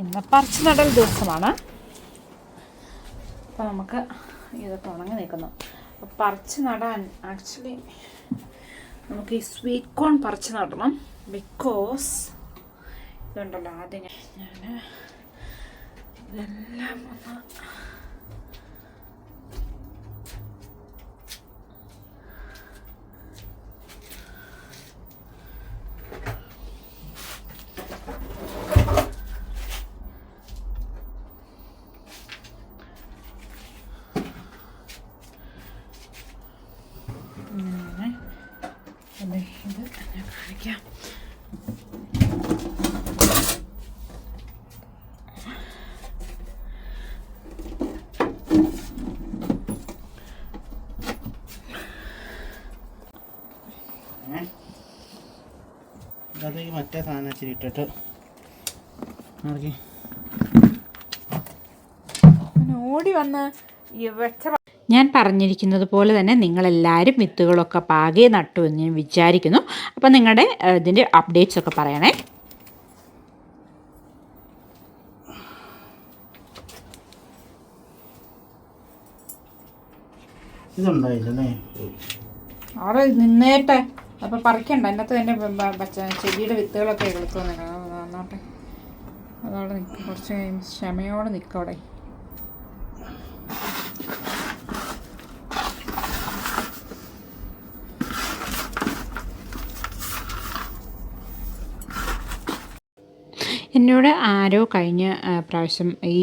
ഇന്ന് പറിച്ചു നടൽ ദിവസമാണ്. അപ്പോൾ നമുക്ക് ഇതൊക്കെ ഉണങ്ങി നിൽക്കുന്നു. അപ്പോൾ പറിച്ച് നടാൻ ആക്ച്വലി നമുക്ക് ഈ സ്വീറ്റ് കോൺ പറിച്ച് നടണം. ബിക്കോസ് ഇതുണ്ടല്ലോ ആദ്യം ഞാൻ ഇതെല്ലാം ഒന്ന് ഇങ്ങനെ അതെ ഇത് ഞാൻ കാണിക്കാം അത് ഈ മറ്റേ സാധനം ഇച്ചിരി ഇട്ടിട്ട് ഇറക്കി ഓടി വന്ന് വെച്ച ഞാൻ പറഞ്ഞിരിക്കുന്നത് പോലെ തന്നെ നിങ്ങളെല്ലാവരും വിത്തുകളൊക്കെ പാകെ നട്ടു എന്ന് ഞാൻ വിചാരിക്കുന്നു. അപ്പം നിങ്ങളുടെ ഇതിന്റെ അപ്ഡേറ്റ്സ് ഒക്കെ പറയണേ. ഇതുണ്ടായില്ലേ അവിടെ നിന്നേട്ടെ? അപ്പോൾ പറിക്കണ്ട. അതിനകത്ത് തന്നെ ചെടിയുടെ വിത്തുകളൊക്കെ കിളുക്കുമെന്ന് നന്നോട്ടെ അതവിടെ നിൽക്കും കുറച്ച് കഴിയുമ്പോൾ ക്ഷമയോടെ നിൽക്കും അവിടെ എന്നോട് ആരോ കഴിഞ്ഞ പ്രാവശ്യം ഈ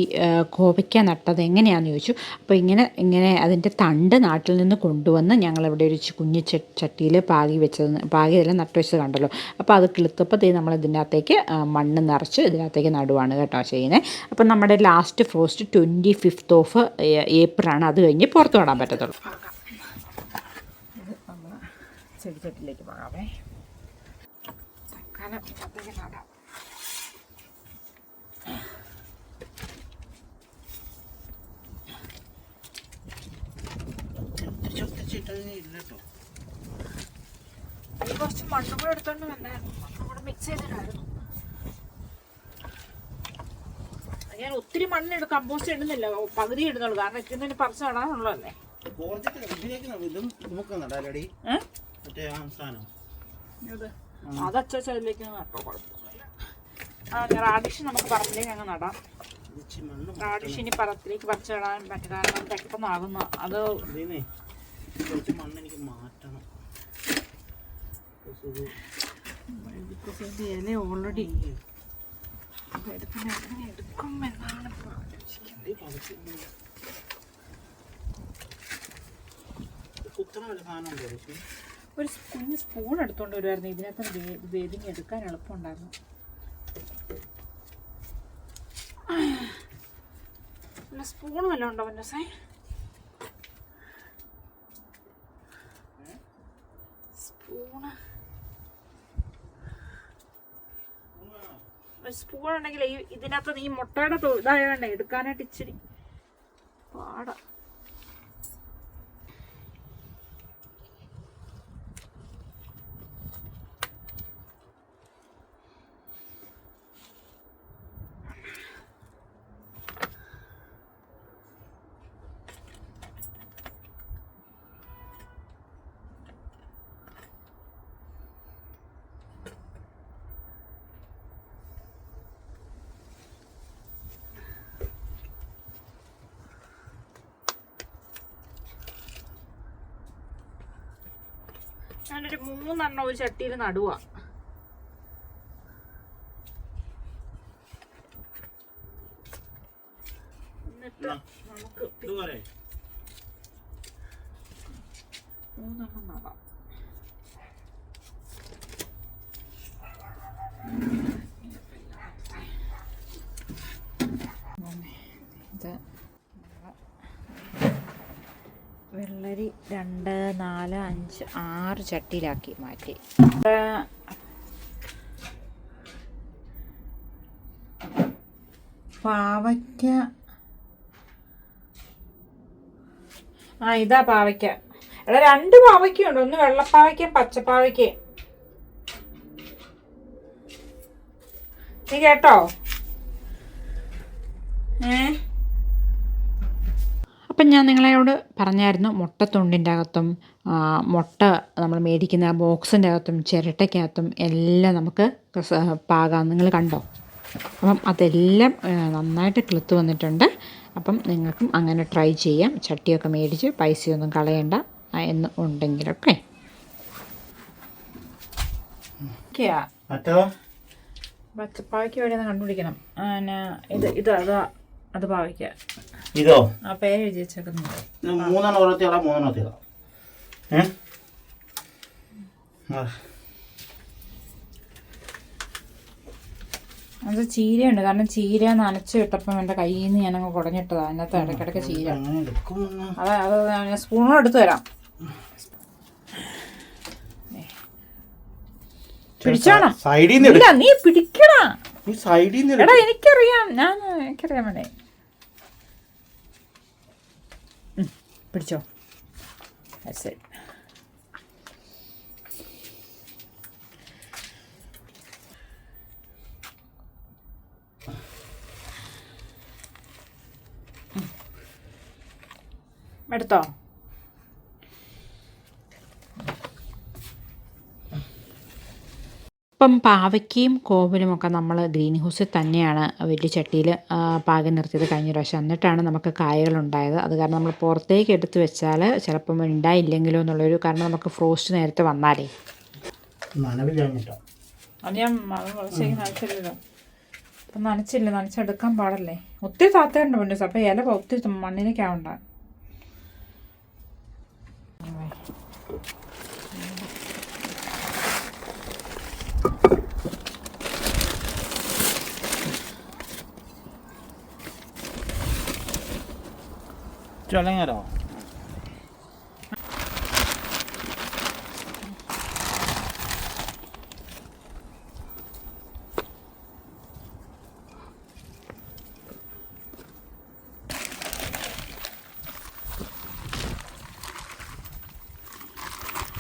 കോവയ്ക്ക നട്ടത് എങ്ങനെയാണെന്ന് ചോദിച്ചു. അപ്പോൾ ഇങ്ങനെ ഇങ്ങനെ അതിന്റെ തണ്ട് നാട്ടിൽ നിന്ന് കൊണ്ടുവന്ന് ഞങ്ങളിവിടെ ഒരു കുഞ്ഞു ചട്ടിയിൽ പാകി വെച്ചത് പാകി ഇതെല്ലാം നട്ടു വെച്ചത് കണ്ടല്ലോ അപ്പോൾ അത് കിളുത്തപ്പോൾ തീ നമ്മൾ ഇതിനകത്തേക്ക് മണ്ണ് നിറച്ച് ഇതിനകത്തേക്ക് നടുവാണ് കേട്ടോ ചെയ്യുന്നത് അപ്പോൾ നമ്മുടെ last frost twenty fifth of April ആണ് അത് കഴിഞ്ഞ് പുറത്ത് വിടാൻ പറ്റത്തുള്ളൂ. ചെടിച്ചട്ടിലേക്ക് പോകാവേ. തൽക്കാലം അതിലേക്ക് നടാം ഒത്തിരി ഒത്തിരി ഇട്ടത് ഇല്ല കേട്ടോ ഇത് കുറച്ച് മണ്ണും കൂടെ എടുത്തോണ്ട് വന്നായിരുന്നു. മണ്ണും കൂടെ മിക്സ് ചെയ്തിട്ടായിരുന്നു. ഞാൻ ഒത്തിരി മണ്ണിട് കമ്പോസ്റ്റ് ഇടുന്നില്ല. പകുതി ഇടുന്നുള്ളൂ. കാരണം ഇക്കുന്നതിന് പറിച്ച് നടാനുള്ളതല്ലേ. അത് അച്ഛ നട്ടോ ആ റാഡിഷ് നമുക്ക് പറമ്പിലേക്ക് അങ്ങ് നടാം. റാഡിഷ് ഇനി പറത്തിലേക്ക് പറിച്ചു നടാൻ പറ്റും കാരണം പെട്ടെന്ന് ആകുന്നു അത് മണ്ണ് എനിക്ക് മാറ്റണം. ഇല ഓൾറെഡി എങ്ങനെ എടുക്കും എന്നാണ് ആലോചിക്കുന്നത്? ഒരു കുഞ്ഞ് സ്പൂൺ എടുത്തോണ്ട് വരുമായിരുന്നു ഇതിനകത്ത് വേദിങ് എടുക്കാൻ എളുപ്പമുണ്ടായിരുന്നു. അല്ല സ്പൂൺ വല്ലതും ഉണ്ടോ സേ സ്പൂണ് ഒരു സ്പൂൺ ഉണ്ടെങ്കിൽ ഇതിനകത്ത് ഈ മുട്ടയുടെ ഇതായ ഇതായോണ്ടേ എടുക്കാനായിട്ട് ഇച്ചിരി പാടാ. ഞാനൊരു മൂന്നെണ്ണം ഒരു ചട്ടിയിൽ നടുക എന്നിട്ട് നമുക്ക്? മൂന്നെണ്ണം നടാം. വെള്ളരി രണ്ട് നാല് അഞ്ച് ആറ് ചട്ടിയിലാക്കി മാറ്റി. പാവയ്ക്ക. ആ ഇതാ പാവയ്ക്ക. എടാ രണ്ട് പാവയ്ക്കുണ്ട് ഒന്ന് വെള്ളപ്പാവയ്ക്കയും പച്ചപ്പാവയ്ക്കയും. നീ കേട്ടോ? ഏ? അപ്പം ഞാൻ നിങ്ങളോട് പറഞ്ഞായിരുന്നു മുട്ടത്തുണ്ടിന്റെ അകത്തും മുട്ട നമ്മൾ മേടിക്കുന്ന ബോക്സിന്റെ അകത്തും ചിരട്ടയ്ക്കകത്തും എല്ലാം നമുക്ക് പാകാം. നിങ്ങൾ കണ്ടോ? അപ്പം അതെല്ലാം നന്നായിട്ട് കിളുത്ത് വന്നിട്ടുണ്ട്. അപ്പം നിങ്ങൾക്കും അങ്ങനെ ട്രൈ ചെയ്യാം. ചട്ടിയൊക്കെ മേടിച്ച് പൈസയൊന്നും കളയണ്ട എന്ന് ഉണ്ടെങ്കിലൊക്കെ പച്ചപ്പാവയ്ക്ക് വേണ്ടി ഒന്ന് കണ്ടുപിടിക്കണം. ഇത് ഇത് അതാ അത് പാവയ്ക്ക. ഇതോ? ആ പേര് എഴുതി വെച്ചേക്കുന്നുണ്ട്. ഇത് മൂന്നെണ്ണം ഓരോത്തികളാ മൂന്നെണ്ണം ഏ. അത് ചീരയുണ്ട്. കാരണം ചീര നനച്ചിട്ടപ്പം എന്റെ എന്റെ കയ്യിൽ നിന്ന് ഞാനങ്ങ് കുടഞ്ഞിട്ടതാണ് അതിനകത്ത് ഇടയ്ക്കിടയ്ക്ക് ചീര. അതെ അത് ഞാൻ സ്പൂണും എടുത്തു തരാം. പിടിച്ചോണം. സൈഡിൽ നിന്ന് ഇല്ല നീ എടാ എനിക്കറിയാം. ഞാൻ എനിക്കറിയാം വേണേ പിടിച്ചോ. That's it. എടുത്തോ? ഇപ്പം പാവയ്ക്കയും കോവലുമൊക്കെ നമ്മൾ ഗ്രീൻ ഹൗസിൽ തന്നെയാണ് വലിയ ചട്ടിയിൽ പാകം നിർത്തിയത് കഴിഞ്ഞ പ്രാവശ്യം. എന്നിട്ടാണ് നമുക്ക് കായകളുണ്ടായത്. അത് കാരണം നമ്മൾ പുറത്തേക്ക് എടുത്ത് വെച്ചാൽ ചിലപ്പം ഉണ്ടായില്ലെങ്കിലോ എന്നുള്ളൊരു കാരണം നമുക്ക് ഫ്രോസ്റ്റ് നേരത്തെ വന്നാലേ. അത് ഞാൻ ശരിക്കും നനച്ചില്ലല്ലോ. അപ്പം നനച്ചില്ല. നനച്ചെടുക്കാൻ പാടല്ലേ. ഒത്തിരി താത്തേണ്ട മുന്നേ അപ്പം ഇല ഒത്തിരി മണ്ണിലേക്ക് ചുളങ്ങരോ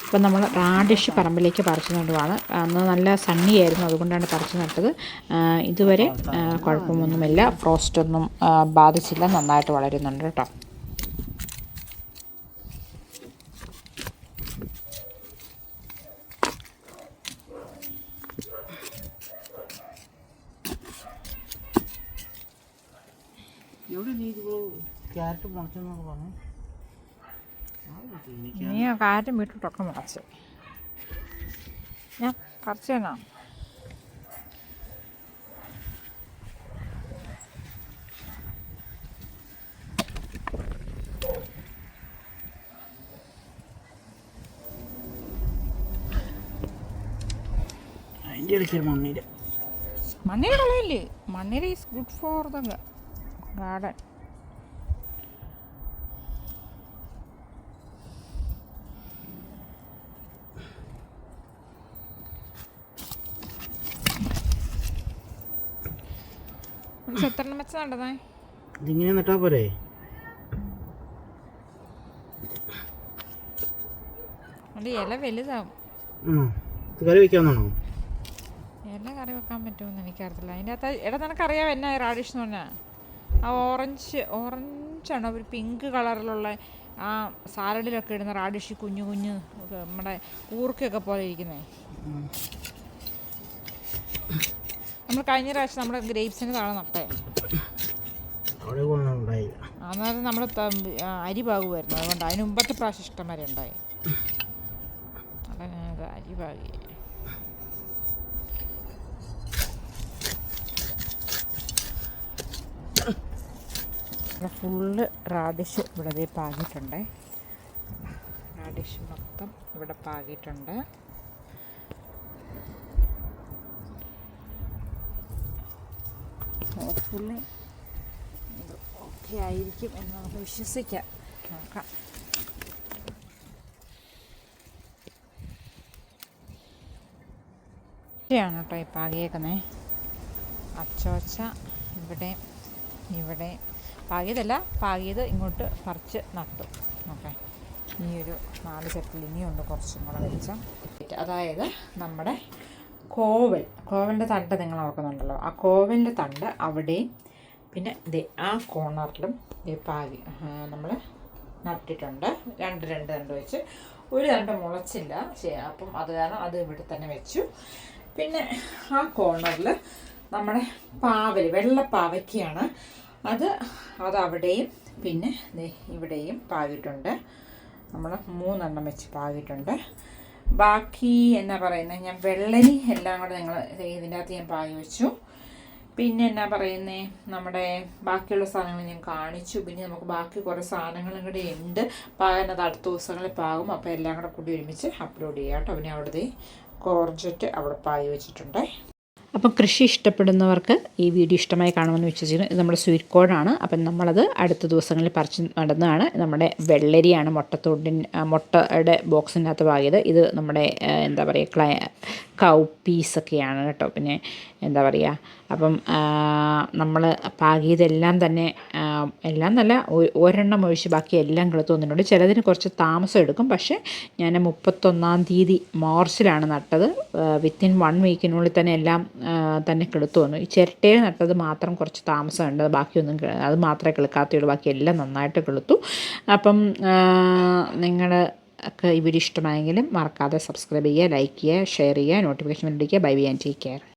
അപ്പം നമ്മൾ റാഡിഷ് പറമ്പിലേക്ക് പറിച്ചു നടുവാണ് അന്ന് നല്ല സണ്ണി ആയിരുന്നു അതുകൊണ്ടാണ് പറിച്ചു നട്ടത്. ഇതുവരെ കുഴപ്പമൊന്നുമില്ല. ഫ്രോസ്റ്റൊന്നും ബാധിച്ചില്ല. നന്നായിട്ട് വളരുന്നുണ്ട് കേട്ടോ. നീ ആ കാറ്റും വീട്ടിട്ടൊക്കെ മുളച്ച് ഞാൻ പറിച്ചു തന്നാ. അതിന്റെ ഇടയ്ക്ക് മണ്ണിര. മണ്ണിര കളയില്ലേ? മണ്ണിര is good for the garden എത്രണ്ണം വെച്ച് നട്ടതേ ഇതിങ്ങനെ നട്ടാ പോരെ? അത് ഇല വലുതാവും. കറി വയ്ക്കാവുന്നതാണോ ഇല കറി വെക്കാൻ പറ്റുമെന്ന് എനിക്കറിയത്തില്ല. അതിന്റെ അകത്ത് എടാ നിനക്കറിയാം എന്നാ റാഡിഷ് എന്ന് പറഞ്ഞാൽ ആ ഓറഞ്ച് ഓറഞ്ചാണ് ഒരു പിങ്ക് കളറിലുള്ള ആ സാലഡിലൊക്കെ ഇടുന്ന റാഡിഷ് കുഞ്ഞു കുഞ്ഞു നമ്മുടെ കൂർക്കയൊക്കെ പോലെ ഇരിക്കുന്നേ. നമ്മൾ കഴിഞ്ഞ പ്രാവശ്യം നമ്മുടെ ഗ്രേപ്സിന് താഴെ അന്നേരം നമ്മൾ അരി പാകുമായിരുന്നു അതുകൊണ്ട് അതിന് മുമ്പത്തെ പ്രാവശ്യം ഇഷ്ടം വരെ ഉണ്ടായി അരി പാകി ഫുള്ള് റാഡിഷ് ഇവിടെ പാകിയിട്ടുണ്ട്. റാഡിഷ് മൊത്തം ഇവിടെ പാകിയിട്ടുണ്ട്. ഹോപ്പ്ഫുള്ളി ആയിരിക്കും എന്ന് നമുക്ക് വിശ്വസിക്കാം. നോക്കാം. ഇവിടെയാണ് കേട്ടോ ഈ പാകിയേക്കുന്നത് അച്ചോച്ച ഇവിടെ ഇവിടെ. പാകിയതല്ല പാകിയത് ഇങ്ങോട്ട് പറിച്ച് നട്ടു. ഓക്കെ. ഈ ഒരു നാല് ചെട്ടിൽ ഇനിയുണ്ട് കുറച്ചും കൂടെ വെളിച്ചം. അതായത് നമ്മുടെ കോവൽ. കോവലിന്റെ തണ്ട് നിങ്ങൾ ഓർക്കുന്നുണ്ടല്ലോ. ആ കോവലിന്റെ തണ്ട് അവിടെയും പിന്നെ ദേ ആ കോർണറിലും പാകി നമ്മൾ നട്ടിട്ടുണ്ട്. രണ്ട് രണ്ട് രണ്ട് വെച്ച്. ഒരു രണ്ട് മുളച്ചില്ല. അപ്പം അത് കാരണം അത് ഇവിടെ തന്നെ വെച്ചു. പിന്നെ ആ കോർണറിൽ നമ്മുടെ പാവൽ വെള്ളപ്പാവയ്ക്കാണ് അത് അതവിടെയും പിന്നെ ദേ ഇവിടെയും പാകിയിട്ടുണ്ട്. നമ്മൾ മൂന്നെണ്ണം വെച്ച് പാകിയിട്ടുണ്ട്. ബാക്കി എന്നാ പറയുന്നത് ഞാൻ വെള്ളരി എല്ലാം കൂടെ നിങ്ങൾ ഇതിന്റെ അകത്ത് ഞാൻ പാകി വെച്ചു. പിന്നെ എന്നാ പറയുന്നേ? നമ്മുടെ ബാക്കിയുള്ള സാധനങ്ങൾ ഞാൻ കാണിച്ചു. പിന്നെ നമുക്ക് ബാക്കി കുറേ സാധനങ്ങളും കൂടെ ഉണ്ട്. പാകാൻ അത് അടുത്ത ദിവസങ്ങളിൽ പാകും. അപ്പോൾ എല്ലാം കൂടെ കൂടി ഒരുമിച്ച് അപ്ലോഡ് ചെയ്യാം കേട്ടോ. പിന്നെ അവിടുത്തെ കോർജറ്റ് അവിടെ പായി വെച്ചിട്ടുണ്ട്. അപ്പം കൃഷി ഇഷ്ടപ്പെടുന്നവർക്ക് ഈ വീഡിയോ ഇഷ്ടമായി കാണുമെന്ന് വിശ്വസിക്കുന്നു. ഇത് നമ്മുടെ സ്വീറ്റ് കോഡാണ് അപ്പം നമ്മളത് അടുത്ത ദിവസങ്ങളിൽ പറിച്ച് നടന്നതാണ്. നമ്മുടെ വെള്ളരിയാണ് മുട്ടത്തോടിൻ മുട്ടയുടെ ബോക്സിനകത്ത് പാകിയത്. ഇത് നമ്മുടെ എന്താ പറയുക ക്ലൈ കൗ പീസൊക്കെയാണ് കേട്ടോ. പിന്നെ എന്താ പറയുക അപ്പം നമ്മൾ പാകിയതെല്ലാം തന്നെ എല്ലാം നല്ല ഒരെണ്ണം ഒഴിച്ച് ബാക്കി എല്ലാം കിളത്ത് വന്നിട്ടുണ്ട്. ചിലതിന് കുറച്ച് താമസം എടുക്കും. പക്ഷേ ഞാൻ മുപ്പത്തൊന്നാം തീയതി മാർച്ചിലാണ് നട്ടത്. വിത്തിൻ വൺ വീക്കിനുള്ളിൽ തന്നെ എല്ലാം തന്നെ കിളുത്ത് വന്നു. ഈ ചിരട്ടയിൽ നട്ടത് മാത്രം കുറച്ച് താമസമുണ്ട് ബാക്കിയൊന്നും അത് മാത്രമേ കിളുക്കാത്തുള്ളൂ ബാക്കി എല്ലാം നന്നായിട്ട് കിളുത്തു അപ്പം നിങ്ങൾ ഒക്കെ ഈ വീഡിയോ ഇഷ്ടമായെങ്കിലും മറക്കാതെ സബ്സ്ക്രൈബ് ചെയ്യുക ലൈക്ക് ചെയ്യുക ഷെയർ ചെയ്യുക notification വേണ്ടിക്കുക bye bye and take care